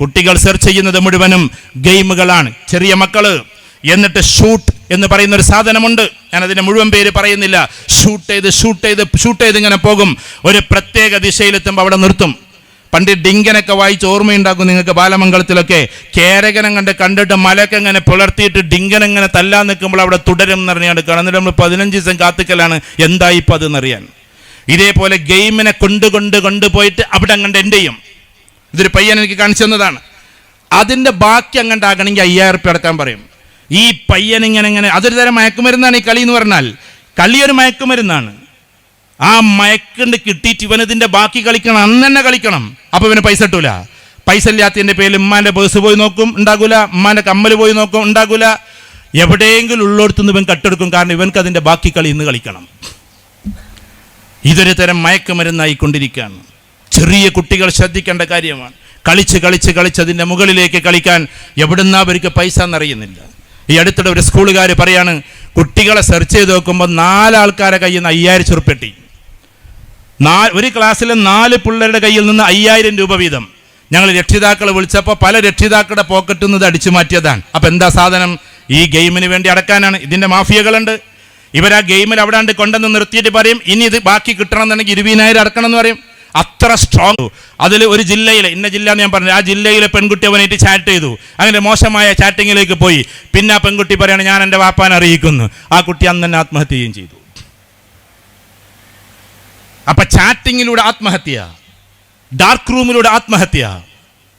കുട്ടികൾ സെർച്ച് ചെയ്യുന്നത് മുഴുവനും ഗെയിമുകളാണ്. ചെറിയ മക്കൾ. എന്നിട്ട് ഷൂട്ട് എന്ന് പറയുന്ന ഒരു സാധനമുണ്ട്. ഞാൻ അതിന്റെ മുഴുവൻ പേര് പറയുന്നില്ല. ഷൂട്ട് ചെയ്ത് ഷൂട്ട് ചെയ്ത് ഷൂട്ട് ചെയ്ത് ഇങ്ങനെ പോകും. ഒരു പ്രത്യേക ദിശയിലെത്തുമ്പോൾ അവിടെ നിർത്തും. പണ്ട് ഡിങ്കനൊക്കെ വായിച്ച് ഓർമ്മയുണ്ടാക്കും നിങ്ങൾക്ക് ബാലമംഗളത്തിലൊക്കെ. കേരകനം കണ്ട് കണ്ടിട്ട് മലയൊക്കെ ഇങ്ങനെ പുലർത്തിയിട്ട് ഡിങ്കൻ ഇങ്ങനെ തല്ലാൻ നിൽക്കുമ്പോൾ അവിടെ തുടരും എന്ന് കടന്നിട്ട് നമ്മൾ പതിനഞ്ച് ദിവസം കാത്തിക്കലാണ്. എന്തായി ഇപ്പം അതെന്നറിയാൻ. ഇതേപോലെ ഗെയിമിനെ കൊണ്ട് കൊണ്ട് കൊണ്ടുപോയിട്ട് അവിടെ അങ്ങണ്ട് എന്റെ ചെയ്യും? ഇതൊരു പയ്യൻ എനിക്ക് കാണിച്ചു തന്നതാണ്. അതിന്റെ ബാക്കി അങ്ങണ്ടാകണമെങ്കിൽ അയ്യായിരം റുപ്യ അടക്കാൻ പറയും. ഈ പയ്യൻ ഇങ്ങനെ ഇങ്ങനെ അതൊരു തരം മയക്കുമരുന്നാണ് ഈ കളി എന്ന് പറഞ്ഞാൽ. കളി ഒരു മയക്കുമരുന്നാണ്. ആ മയക്കുണ്ട് കിട്ടിയിട്ട് ഇവനതിന്റെ ബാക്കി കളിക്കണം അന്ന് തന്നെ കളിക്കണം. അപ്പോൾ ഇവന് പൈസ ഇട്ടൂല പൈസ ഇല്ലാത്തതിന്റെ പേരിൽ ഉമ്മാന്റെ പേഴ്സ് പോയി നോക്കും ഉണ്ടാകൂല. ഉമ്മാന്റെ കമ്മൽ പോയി നോക്കും ഉണ്ടാകൂല. എവിടെയെങ്കിലും ഉള്ളിടത്തുനിന്ന് ഇവൻ കട്ടെടുക്കും. കാരണം ഇവൻക്ക് അതിന്റെ ബാക്കി കളി ഇന്ന് കളിക്കണം. ഇതൊരു തരം മയക്കുമരുന്നായി കൊണ്ടിരിക്കുകയാണ് ചെറിയ കുട്ടികൾ ശ്രദ്ധിക്കേണ്ട കാര്യമാണ്. കളിച്ച് കളിച്ച് കളിച്ച് അതിന്റെ മുകളിലേക്ക് കളിക്കാൻ എവിടുന്ന അവർക്ക് പൈസ എന്നറിയുന്നില്ല ഈ അടുത്തിടെ ഒരു സ്കൂളുകാർ പറയാണ് കുട്ടികളെ സെർച്ച് ചെയ്ത് നോക്കുമ്പോൾ നാലാൾക്കാരെ കയ്യിൽ നിന്ന് അയ്യായിരം ചെറുപ്പെട്ടി നാ ഒരു ക്ലാസ്സിലെ നാല് പിള്ളേരുടെ കയ്യിൽ നിന്ന് അയ്യായിരം രൂപ വീതം. ഞങ്ങൾ രക്ഷിതാക്കളെ വിളിച്ചപ്പോൾ പല രക്ഷിതാക്കളുടെ പോക്കറ്റിൽ നിന്ന് അടിച്ചു മാറ്റിയതാണ്. അപ്പം എന്താ സാധനം? ഈ ഗെയിമിന് വേണ്ടി അടക്കാനാണ്. ഇതിന്റെ മാഫിയകളുണ്ട്. ഇവർ ആ ഗെയിമിൽ അവിടെ കൊണ്ടുവന്ന് നിർത്തിയിട്ട് പറയും ഇനി ഇത് ബാക്കി കിട്ടണം എന്നുണ്ടെങ്കിൽ ഇരുപതിനായിരം അടക്കണം എന്ന് പറയും. അത്ര സ്ട്രോങ് അതിൽ ഒരു ജില്ലയിൽ ഇന്ന ജില്ല എന്ന് ഞാൻ പറഞ്ഞു ആ ജില്ലയിലെ പെൺകുട്ടി അവനായിട്ട് ചാറ്റ് ചെയ്തു. അങ്ങനെ മോശമായ ചാറ്റിങ്ങിലേക്ക് പോയി. പിന്നെ ആ പെൺകുട്ടി പറയാണ് ഞാൻ എന്റെ വാപ്പാൻ അറിയിക്കുന്നു. ആ കുട്ടി അന്ന് തന്നെ ആത്മഹത്യയും ചെയ്തു. അപ്പൊ ചാറ്റിങ്ങിലൂടെ ആത്മഹത്യ ഡാർക്ക് റൂമിലൂടെ ആത്മഹത്യ.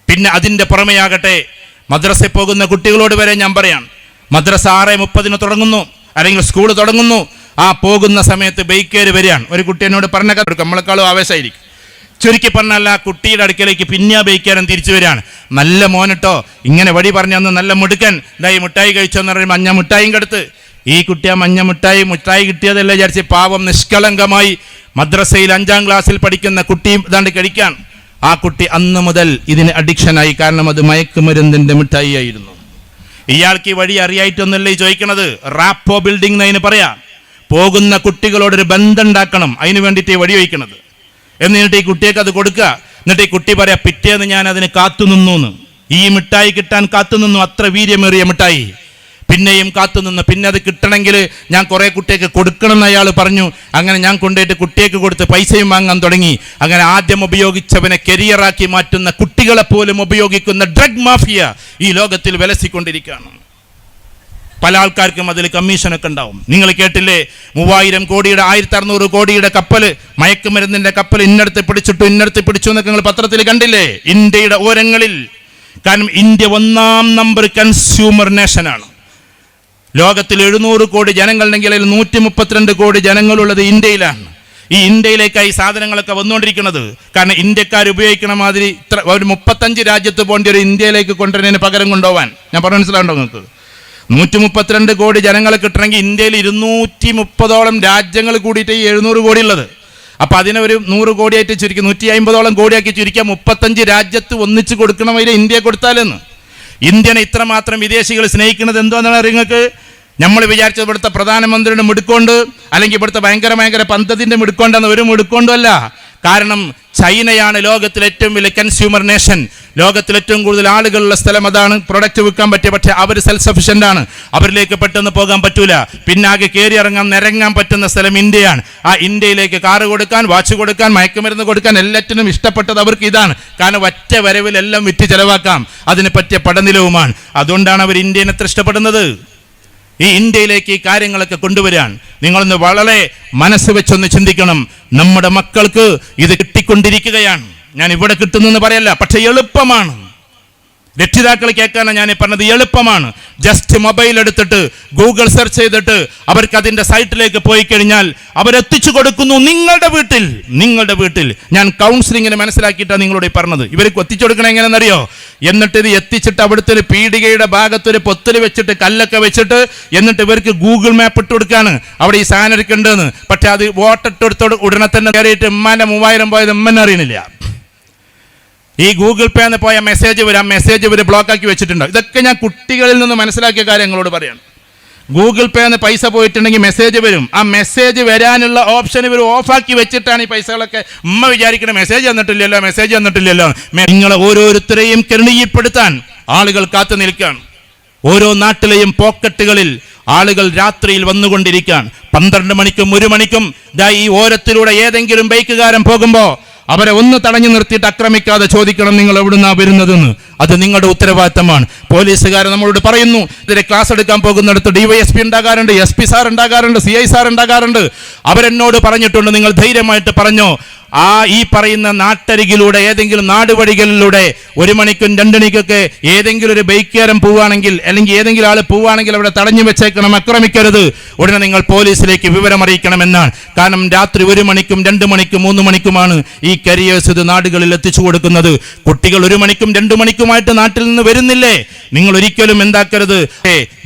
പിന്നെ അതിന്റെ പുറമെയാകട്ടെ മദ്രസയിൽ പോകുന്ന കുട്ടികളോട് വരെ ഞാൻ പറയാം. മദ്രസ ആറ് മുപ്പതിന് തുടങ്ങുന്നു അല്ലെങ്കിൽ സ്കൂൾ തുടങ്ങുന്നു. ആ പോകുന്ന സമയത്ത് ബൈക്കേര് വരികയാണ്. ഒരു കുട്ടി എന്നോട് പറഞ്ഞ നമ്മളെക്കാളും ആവേശമായിരിക്കും. ചുരുക്കി പറഞ്ഞാൽ ആ കുട്ടിയുടെ അടുക്കലേക്ക് പിന്നെ ബൈക്കാരൻ തിരിച്ചു വരികയാണ്. നല്ല മോനിട്ടോ ഇങ്ങനെ വഴി പറഞ്ഞു തന്നു നല്ല മുടുക്കൻ. ഇതായി മിഠായി കഴിച്ചോന്ന് പറയുമ്പോൾ മഞ്ഞ മുട്ടായും കടുത്ത്. ഈ കുട്ടി മഞ്ഞ മുട്ടായി മുട്ടായി കിട്ടിയതല്ലേ വിചാരിച്ച് പാവം നിഷ്കളങ്കമായി മദ്രസയിൽ അഞ്ചാം ക്ലാസ്സിൽ പഠിക്കുന്ന കുട്ടിയും ഇതാണ്ട് കഴിക്കാൻ. ആ കുട്ടി അന്ന് മുതൽ ഇതിന് അഡിക്ഷനായി കാരണം അത് മയക്കുമരുന്നിന്റെ മിഠായി ആയിരുന്നു ഇയാൾക്ക് ഈ വഴി അറിയായിട്ടൊന്നുമല്ല ഈ ചോദിക്കണത്? റാപ്പോ ബിൽഡിംഗ് എന്നതിന് പറയാം. പോകുന്ന കുട്ടികളോടൊരു ബന്ധം ഉണ്ടാക്കണം. അതിന് വേണ്ടിയിട്ട് ഈ വഴി വയ്ക്കണത് എന്നിട്ട് ഈ കുട്ടിയൊക്കെ അത് കൊടുക്കുക. എന്നിട്ട് ഈ കുട്ടി പറയാ പിറ്റേന്ന് ഞാൻ അതിന് കാത്തുനിന്നു എന്ന് ഈ മിഠായി കിട്ടാൻ കാത്തുനിന്നു അത്ര വീര്യമേറിയ മിഠായി. പിന്നെയും കാത്തുനിന്ന് പിന്നെ അത് കിട്ടണമെങ്കിൽ ഞാൻ കുറേ കുട്ടിയൊക്കെ കൊടുക്കണം എന്ന് അയാൾ പറഞ്ഞു. അങ്ങനെ ഞാൻ കൊണ്ടുപോയിട്ട് കുട്ടിയൊക്കെ കൊടുത്ത് പൈസയും വാങ്ങാൻ തുടങ്ങി. അങ്ങനെ ആദ്യം ഉപയോഗിച്ചവനെ കരിയറാക്കി മാറ്റുന്ന കുട്ടികളെ പോലും ഉപയോഗിക്കുന്ന ഡ്രഗ് മാഫിയ ഈ ലോകത്തിൽ വിലസിക്കൊണ്ടിരിക്കുകയാണ്. പല ആൾക്കാർക്കും അതിൽ കമ്മീഷനൊക്കെ ഉണ്ടാവും. നിങ്ങൾ കേട്ടില്ലേ? മൂവായിരം കോടിയുടെ ആയിരത്തി അറുന്നൂറ് കോടിയുടെ കപ്പൽ മയക്കുമരുന്നിന്റെ കപ്പൽ ഇന്നടത്ത് പിടിച്ചിട്ടു ഇന്നടത്ത് പിടിച്ചു എന്നൊക്കെ നിങ്ങൾ പത്രത്തിൽ കണ്ടില്ലേ? ഇന്ത്യയുടെ ഓരങ്ങളിൽ. കാരണം ഇന്ത്യ ഒന്നാം നമ്പർ കൺസ്യൂമർ നേഷനാണ്. ലോകത്തിൽ എഴുന്നൂറ് കോടി ജനങ്ങളുണ്ടെങ്കിൽ അതിൽ നൂറ്റി മുപ്പത്തിരണ്ട് കോടി ജനങ്ങളുള്ളത് ഇന്ത്യയിലാണ്. ഈ ഇന്ത്യയിലേക്കായി സാധനങ്ങളൊക്കെ വന്നുകൊണ്ടിരിക്കുന്നത്. കാരണം ഇന്ത്യക്കാർ ഉപയോഗിക്കണ മാതിരി ഇത്ര ഒരു മുപ്പത്തഞ്ച് രാജ്യത്ത് പോകേണ്ടി ഒരു ഇന്ത്യയിലേക്ക് കൊണ്ടുവരുന്നതിന് പകരം കൊണ്ടുപോകാൻ ഞാൻ പറഞ്ഞു മനസ്സിലാവുണ്ടോ നിങ്ങൾക്ക്? നൂറ്റി മുപ്പത്തിരണ്ട് കോടി ജനങ്ങളെ കിട്ടണമെങ്കിൽ ഇന്ത്യയിൽ ഇരുന്നൂറ്റി മുപ്പതോളം രാജ്യങ്ങൾ കൂടിയിട്ട് ഈ എഴുന്നൂറ് കോടി ഉള്ളത്. അപ്പൊ അതിനെ ഒരു നൂറ് കോടിയായിട്ട് ചുരുക്കി നൂറ്റി അമ്പതോളം കോടിയാക്കി ചുരുക്കിയ മുപ്പത്തഞ്ച് രാജ്യത്ത് ഒന്നിച്ച് കൊടുക്കണമെങ്കിൽ ഇന്ത്യ കൊടുത്താലെന്ന്. ഇന്ത്യനെ ഇത്രമാത്രം വിദേശികൾ സ്നേഹിക്കുന്നത് എന്താണെന്നാണ് നിങ്ങൾക്ക്? നമ്മൾ വിചാരിച്ചത് ഇവിടുത്തെ പ്രധാനമന്ത്രിയുടെ മിടുക്കൊണ്ട് അല്ലെങ്കിൽ ഇവിടുത്തെ ഭയങ്കര ഭയങ്കര പന്തത്തിന്റെ മിടുക്കൊണ്ടെന്ന് ഒരു മിടുക്കൊണ്ടും കാരണം ചൈനയാണ് ലോകത്തിലെ ഏറ്റവും വലിയ കൺസ്യൂമർ നേഷൻ ലോകത്തിലെ ഏറ്റവും കൂടുതൽ ആളുകളുള്ള സ്ഥലം അതാണ് പ്രൊഡക്റ്റ് വിൽക്കാൻ പറ്റിയ പക്ഷേ അവർ സെൽഫ് സഫിഷ്യന്റ് ആണ്. അവരിലേക്ക് പെട്ടെന്ന് പോകാൻ പറ്റൂല. പിന്നാകെ കയറി ഇറങ്ങാൻ നിരങ്ങാൻ പറ്റുന്ന സ്ഥലം ഇന്ത്യയാണ്. ആ ഇന്ത്യയിലേക്ക് കാറ് കൊടുക്കാൻ വാച്ച് കൊടുക്കാൻ മയക്കുമരുന്ന് കൊടുക്കാൻ എല്ലാറ്റിനും ഇഷ്ടപ്പെട്ടത് അവർക്ക് ഇതാണ്. കാരണം ഒറ്റ വരവിലെല്ലാം വിറ്റ് ചെലവാക്കാം. അതിനെ പറ്റിയ പഠനിലവുമാണ് അതുകൊണ്ടാണ് അവർ ഇന്ത്യനെ എത്ര ഇഷ്ടപ്പെടുന്നത്. ഈ ഇന്ത്യയിലേക്ക് ഈ കാര്യങ്ങളൊക്കെ കൊണ്ടുവരാൻ നിങ്ങളൊന്ന് വളരെ മനസ്സ് വെച്ചൊന്ന് ചിന്തിക്കണം. നമ്മുടെ മക്കൾക്ക് ഇത് കിട്ടിക്കൊണ്ടിരിക്കുകയാണ്. ഞാൻ ഇവിടെ കിട്ടുന്നെന്ന് പറയല്ല പക്ഷെ എളുപ്പമാണ്. രക്ഷിതാക്കൾ കേൾക്കാനാണ് ഞാൻ പറഞ്ഞത് എളുപ്പമാണ്. ജസ്റ്റ് മൊബൈൽ എടുത്തിട്ട് ഗൂഗിൾ സെർച്ച് ചെയ്തിട്ട് അവർക്ക് അതിന്റെ സൈറ്റിലേക്ക് പോയി കഴിഞ്ഞാൽ അവരെത്തിച്ചു കൊടുക്കുന്നു നിങ്ങളുടെ വീട്ടിൽ. നിങ്ങളുടെ വീട്ടിൽ. ഞാൻ കൗൺസിലിങ്ങിനെ മനസ്സിലാക്കിയിട്ടാണ് നിങ്ങളോട് പറഞ്ഞത്. ഇവർക്ക് എത്തിച്ചു കൊടുക്കണം എങ്ങനെയെന്നറിയോ? എന്നിട്ട് ഇത് എത്തിച്ചിട്ട് അവിടുത്തെ ഒരു പീടികയുടെ ഭാഗത്തൊരു പൊത്തിൽ വെച്ചിട്ട് കല്ലൊക്കെ വെച്ചിട്ട് എന്നിട്ട് ഇവർക്ക് ഗൂഗിൾ മാപ്പ് ഇട്ട് കൊടുക്കാണ്. അവിടെ ഈ സാധനം എടുക്കേണ്ടതെന്ന്. പക്ഷെ അത് വോട്ടിട്ട് എടുത്തോട് ഉടനെ തന്നെ കയറിയിട്ട് ഉമ്മാന്റെ മൂവായിരം പോയത് ഉമ്മനെ അറിയണില്ല. ഈ ഗൂഗിൾ പേ എന്ന് പോയ മെസ്സേജ് വരും മെസ്സേജ് ഇവർ ബ്ലോക്കാക്കി വെച്ചിട്ടുണ്ടോ. ഇതൊക്കെ ഞാൻ കുട്ടികളിൽ നിന്ന് മനസ്സിലാക്കിയ കാര്യങ്ങളോട് പറയാണ്. ഗൂഗിൾ പേ പേന്ന് പൈസ പോയിട്ടുണ്ടെങ്കിൽ മെസ്സേജ് വരും. ആ മെസ്സേജ് വരാനുള്ള ഓപ്ഷൻ ഇവർ ഓഫാക്കി വെച്ചിട്ടാണ് ഈ പൈസകളൊക്കെ ഉമ്മ വിചാരിക്കുന്ന മെസ്സേജ് തന്നിട്ടില്ലല്ലോ മെസ്സേജ് തന്നിട്ടില്ലല്ലോ. നിങ്ങളെ ഓരോരുത്തരെയും കരുണീയപ്പെടുത്താൻ ആളുകൾ കാത്തു നിൽക്കുകയാണ് ഓരോ നാട്ടിലെയും പോക്കറ്റുകളിൽ ആളുകൾ രാത്രിയിൽ വന്നുകൊണ്ടിരിക്കാൻ. പന്ത്രണ്ട് മണിക്കും ഒരു മണിക്കും ദാ ഈ ഓരത്തിലൂടെ ഏതെങ്കിലും ബൈക്കുകാരൻ പോകുമ്പോ അവരെ ഒന്ന് തടഞ്ഞു നിർത്തിയിട്ട് ആക്രമിക്കാതെ ചോദിക്കണം നിങ്ങൾ എവിടുന്നാ വരുന്നതെന്ന്. അത് നിങ്ങളുടെ ഉത്തരവാദിത്തമാണ്. പോലീസുകാർ നമ്മളോട് പറയുന്നു ഇതിലെ ക്ലാസ് എടുക്കാൻ പോകുന്നിടത്ത് ഡിവൈഎസ്പി ഉണ്ടാകാറുണ്ട് എസ് പി സാർ ഉണ്ടാകാറുണ്ട് സി ഐ സാർ ഉണ്ടാകാറുണ്ട്. അവരെന്നോട് പറഞ്ഞിട്ടുണ്ട് നിങ്ങൾ ധൈര്യമായിട്ട് പറഞ്ഞോ. ആ ഈ പറയുന്ന നാട്ടരികിലൂടെ ഏതെങ്കിലും നാടുവഴികളിലൂടെ ഒരു മണിക്കും രണ്ടുമണിക്കൊക്കെ ഏതെങ്കിലും ഒരു ബൈക്കുകാരൻ പോവുകയാണെങ്കിൽ അല്ലെങ്കിൽ ഏതെങ്കിലും ആൾ പോവുകയാണെങ്കിൽ അവിടെ തടഞ്ഞു വെച്ചേക്കണം ആക്രമിക്കരുത്. ഉടനെ നിങ്ങൾ പോലീസിലേക്ക് വിവരം അറിയിക്കണമെന്നാണ്. കാരണം രാത്രി ഒരു മണിക്കും രണ്ട് മണിക്കും മൂന്ന് മണിക്കുമാണ് ഈ കരിയേഴ്സ് ഇത് നാടുകളിൽ എത്തിച്ചു കൊടുക്കുന്നത്. കുട്ടികൾ ഒരു മണിക്കും രണ്ടു മണിക്കുമായിട്ട് നാട്ടിൽ നിന്ന് വരുന്നില്ലേ? നിങ്ങൾ ഒരിക്കലും എന്താക്കരുത്.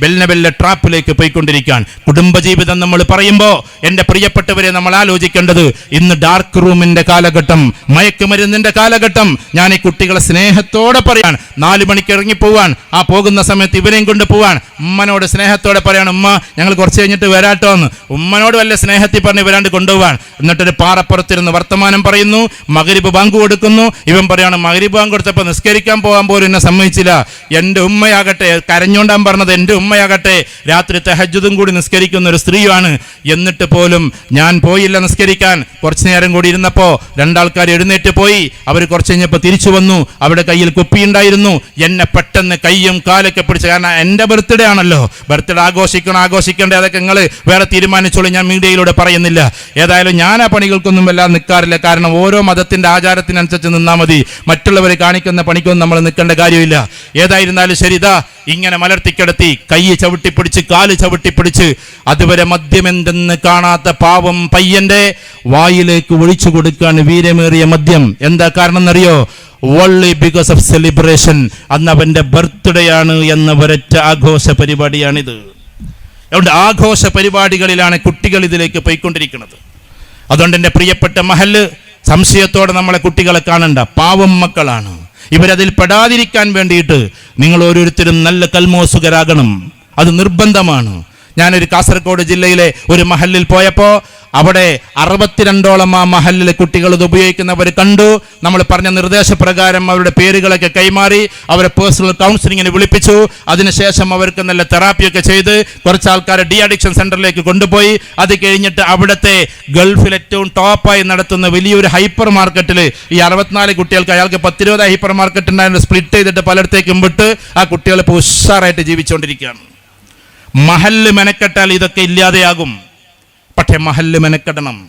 ബെല്ലെ ബെല്ലെ ട്രാപ്പിലേക്ക് പോയിക്കൊണ്ടിരിക്കാൻ കുടുംബജീവിതം നമ്മൾ പറയുമ്പോൾ എന്റെ പ്രിയപ്പെട്ടവരെ നമ്മൾ ആലോചിക്കേണ്ടത് ഇന്ന് ഡാർക്ക് റൂമിന്റെ കാലഘട്ടം മയക്കുമരുന്നിന്റെ കാലഘട്ടം. ഞാൻ ഈ കുട്ടികളെ സ്നേഹത്തോടെ പറയാൻ നാലു മണിക്ക് ഇറങ്ങി പോവാൻ ആ പോകുന്ന സമയത്ത് ഇവരെയും കൊണ്ട് പോവാൻ. ഉമ്മനോട് സ്നേഹത്തോടെ പറയാണ് ഉമ്മ ഞങ്ങൾ കുറച്ച് കഴിഞ്ഞിട്ട് വരാട്ടോ എന്ന് ഉമ്മനോട് വല്ല സ്നേഹത്തിൽ പറഞ്ഞ് വരാണ്ട് കൊണ്ടുപോവാൻ. എന്നിട്ടൊരു പാറപ്പുറത്തിരുന്ന് വർത്തമാനം പറയുന്നു മകരിബ് ബാങ്ക് കൊടുക്കുന്നു. ഇവൻ പറയാണ് മകരിബ് ബാങ്ക് കൊടുത്തപ്പോൾ നിസ്കരിക്കാൻ പോകാൻ പോലും എന്നെ സമ്മതിച്ചില്ല. എന്റെ ഉമ്മയാകട്ടെ കരഞ്ഞോണ്ടാൻ പറഞ്ഞത് എന്റെ ഉമ്മയാകട്ടെ. രാത്രി തെഹജുദും കൂടി നിസ്കരിക്കുന്ന ഒരു സ്ത്രീയാണ്. എന്നിട്ട് പോലും ഞാൻ പോയില്ല നിസ്കരിക്കാൻ. കുറച്ചു നേരം കൂടി ഇരുന്നപ്പോൾ രണ്ടാൾക്കാർ എഴുന്നേറ്റ് പോയി. അവർ കുറച്ച് കഴിഞ്ഞപ്പോൾ തിരിച്ചു വന്നു. അവിടെ കയ്യിൽ കുപ്പി ഉണ്ടായിരുന്നു. എന്നെ പെട്ടെന്ന് കയ്യും കാലൊക്കെ പിടിച്ച് കാരണം എന്റെ ബർത്ത്ഡേ ആണല്ലോ. ബർത്ത്ഡേ ആഘോഷിക്കണം ആഘോഷിക്കേണ്ട? അതൊക്കെ നിങ്ങൾ വേറെ തീരുമാനിച്ചോളൂ. ഞാൻ മീഡിയയിലൂടെ പറയുന്നില്ല. ഏതായാലും ഞാൻ ആ പണികൾക്കൊന്നും എല്ലാം നിൽക്കാറില്ല കാരണം ഓരോ മതത്തിന്റെ ആചാരത്തിനനുസരിച്ച് നിന്നാൽ മതി. മറ്റുള്ളവർ കാണിക്കുന്ന പണിക്കൊന്നും നമ്മൾ നിൽക്കേണ്ട കാര്യമില്ല. ഏതായിരുന്നാലും ശരിതാ ഇങ്ങനെ മലർത്തിക്കിടത്തി കൈ ചവിട്ടിപ്പിടിച്ച് കാൽ ചവിട്ടിപ്പിടിച്ച് അതുവരെ മദ്യമെന്തെന്ന് കാണാത്ത പാവം പയ്യന്റെ വായിലേക്ക് ഒഴിച്ചു കൊടുക്കാൻ വീരമേറിയ മദ്യം. എന്താ കാരണം എന്നറിയോ ഓൺലി ബിക്കോസ് ഓഫ് സെലിബ്രേഷൻ അന്ന് അവന്റെ ബർത്ത്ഡേ ആണ് എന്ന ഒരൊറ്റ ആഘോഷ പരിപാടിയാണിത്. അതുകൊണ്ട് ആഘോഷ പരിപാടികളിലാണ് കുട്ടികൾ ഇതിലേക്ക് പോയിക്കൊണ്ടിരിക്കുന്നത്. അതുകൊണ്ട് എന്റെ പ്രിയപ്പെട്ട മഹൽ സംശയത്തോടെ നമ്മളെ കുട്ടികളെ കാണണ്ട. പാവം മക്കളാണ്. ഇവരതിൽ പെടാതിരിക്കാൻ വേണ്ടിയിട്ട് നിങ്ങൾ ഓരോരുത്തരും നല്ല കൽമോസുകരാകണം. അത് നിർബന്ധമാണ്. ഞാനൊരു കാസർഗോഡ് ജില്ലയിലെ ഒരു മഹലിൽ പോയപ്പോൾ അവിടെ അറുപത്തിരണ്ടോളം ആ മഹലിലെ കുട്ടികൾ ഇത് ഉപയോഗിക്കുന്നവർ കണ്ടു. നമ്മൾ പറഞ്ഞ നിർദ്ദേശപ്രകാരം അവരുടെ പേരുകളൊക്കെ കൈമാറി അവരെ പേഴ്സണൽ കൗൺസിലിങ്ങിന് വിളിപ്പിച്ചു. അതിനുശേഷം അവർക്ക് നല്ല തെറാപ്പിയൊക്കെ ചെയ്ത് കുറച്ച് ആൾക്കാരെ ഡി അഡിക്ഷൻ സെന്ററിലേക്ക് കൊണ്ടുപോയി. അത് കഴിഞ്ഞിട്ട് അവിടുത്തെ ഗൾഫിൽ ഏറ്റവും ടോപ്പായി നടത്തുന്ന വലിയൊരു ഹൈപ്പർ മാർക്കറ്റിൽ ഈ അറുപത്തിനാല് കുട്ടികൾക്ക് അയാൾക്ക് പത്തിരുപത് ഹൈപ്പർ മാർക്കറ്റ് ഉണ്ടായിരുന്നു സ്പ്ലിറ്റ് ചെയ്തിട്ട് പലയിടത്തേക്കും വിട്ട് ആ കുട്ടികളെ ഇപ്പോൾ ഉഷാറായിട്ട് ജീവിച്ചുകൊണ്ടിരിക്കുകയാണ് മഹല്ല് മെനക്കെട്ടാൽ ഇതൊക്കെ ഇല്ലാതെയാകും. പക്ഷെ മഹല്ല് മെനക്കെടണം.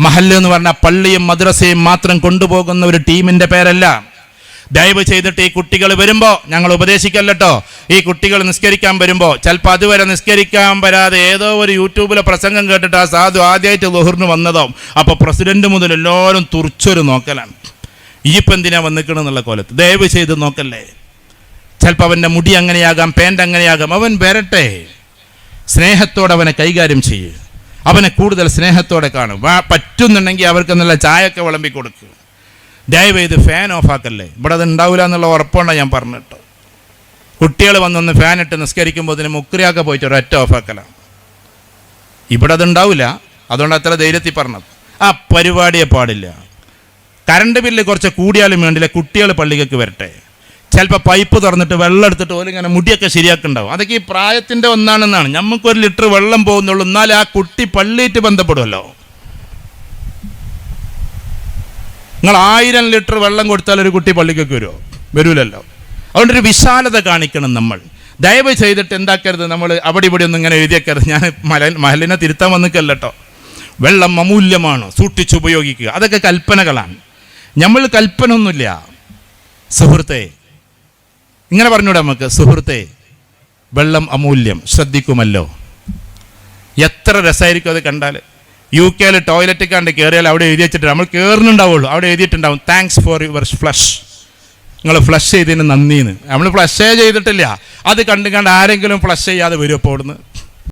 മഹല്ല് എന്ന് പറഞ്ഞാൽ പള്ളിയും മദ്രസയും മാത്രം കൊണ്ടുപോകുന്ന ഒരു ടീമിന്റെ പേരല്ല. ദയവ് ചെയ്തിട്ട് ഈ കുട്ടികൾ വരുമ്പോൾ ഞങ്ങൾ ഉപദേശിക്കല്ലോ ഈ കുട്ടികൾ നിസ്കരിക്കാൻ വരുമ്പോൾ ചിലപ്പോൾ അതുവരെ നിസ്കരിക്കാൻ വരാതെ ഏതോ ഒരു യൂട്യൂബിലെ പ്രസംഗം കേട്ടിട്ട് ആ സാധു ആദ്യമായിട്ട് ലുഹറിന് വന്നതോ അപ്പോൾ പ്രസിഡന്റ് മുതൽ എല്ലാവരും തുറിച്ചൊരു നോക്കലാണ്. ഈ എന്തിനാ വന്നിക്കണെന്നുള്ള കോലത്ത്? ദയവ് ചെയ്ത് നോക്കല്ലേ. ചിലപ്പോൾ അവന്റെ മുടി അങ്ങനെയാകാം പാന്റ് അങ്ങനെയാകാം. അവൻ വരട്ടെ. സ്നേഹത്തോടെ അവനെ കൈകാര്യം ചെയ്യുക അവനെ കൂടുതൽ സ്നേഹത്തോടെ കാണും. വാ- പറ്റുന്നുണ്ടെങ്കിൽ അവർക്ക് നല്ല ചായയൊക്കെ വിളമ്പി കൊടുക്കുക ദയവ് ചെയ്ത് ഫാൻ ഓഫ് ആക്കല്ലേ. ഇവിടെ അത് ഉണ്ടാവില്ല എന്നുള്ള ഉറപ്പുണ്ടോ ഞാൻ പറഞ്ഞിട്ട് കുട്ടികൾ വന്നൊന്ന് ഫാൻ ഇട്ട് നിസ്കരിക്കുമ്പോൾ ഇതിന് മുക്രിയാക്ക പോയിട്ട് ഒരൊറ്റ ഓഫ് ആക്കലാണ് ഇവിടെ അത് ഉണ്ടാവില്ല അതുകൊണ്ട് അത്ര ധൈര്യത്തിൽ പറഞ്ഞത്. ആ പരിപാടിയെ പാടില്ല. കറണ്ട് ബില്ല് കുറച്ച് കൂടിയാലും വേണ്ടില്ല. കുട്ടികൾ പള്ളിക്ക് വരട്ടെ. ചിലപ്പോൾ പൈപ്പ് തുറന്നിട്ട് വെള്ളം എടുത്തിട്ട് ഓൽ ഇങ്ങനെ മുടിയൊക്കെ ശരിയാക്കുന്നുണ്ടാവും അതൊക്കെ ഈ പ്രായത്തിന്റെ ഒന്നാണെന്നാണ്. നമുക്കൊരു ലിറ്റർ വെള്ളം പോകുന്നുള്ളൂ. എന്നാൽ ആ കുട്ടി പള്ളിയിട്ട് ബന്ധപ്പെടുമല്ലോ നിങ്ങൾ ആയിരം ലിറ്റർ വെള്ളം കൊടുത്താൽ ഒരു കുട്ടി പള്ളിക്കൊക്കെ വരുമോ വരൂലല്ലോ. അതുകൊണ്ടൊരു വിശാലത കാണിക്കണം നമ്മൾ. ദയവ് ചെയ്തിട്ട് എന്താക്കരുത്? നമ്മൾ അവിടെ ഇവിടെ ഒന്നും ഇങ്ങനെ എഴുതിയേക്കരുത് ഞാൻ മല മഹലിനെ തിരുത്താൻ വന്നിക്കല്ലോ വെള്ളം അമൂല്യമാണ്. സൂക്ഷിച്ചുപയോഗിക്കുക അതൊക്കെ കൽപ്പനകളാണ്. നമ്മൾ കൽപ്പന ഒന്നുമില്ല സുഹൃത്തെ ഇങ്ങനെ പറഞ്ഞൂടെ നമുക്ക് സുഹൃത്തെ വെള്ളം അമൂല്യം ശ്രദ്ധിക്കുമല്ലോ. എത്ര രസമായിരിക്കും അത് കണ്ടാൽ യു കെയിൽ ടോയ്ലറ്റ് കണ്ട് കയറിയാൽ അവിടെ എഴുതി വെച്ചിട്ട് നമ്മൾ കയറുന്നുണ്ടാവുള്ളൂ അവിടെ എഴുതിയിട്ടുണ്ടാവും താങ്ക്സ് ഫോർ യുവർ ഫ്ലഷ് നിങ്ങൾ ഫ്ലഷ് ചെയ്തതിന് നന്ദിന്ന്. നമ്മൾ ഫ്ലഷേ ചെയ്തിട്ടില്ല. അത് കണ്ട് കണ്ട് ആരെങ്കിലും ഫ്ലഷ് ചെയ്യാതെ വരും അപ്പോൾ അവിടുന്ന്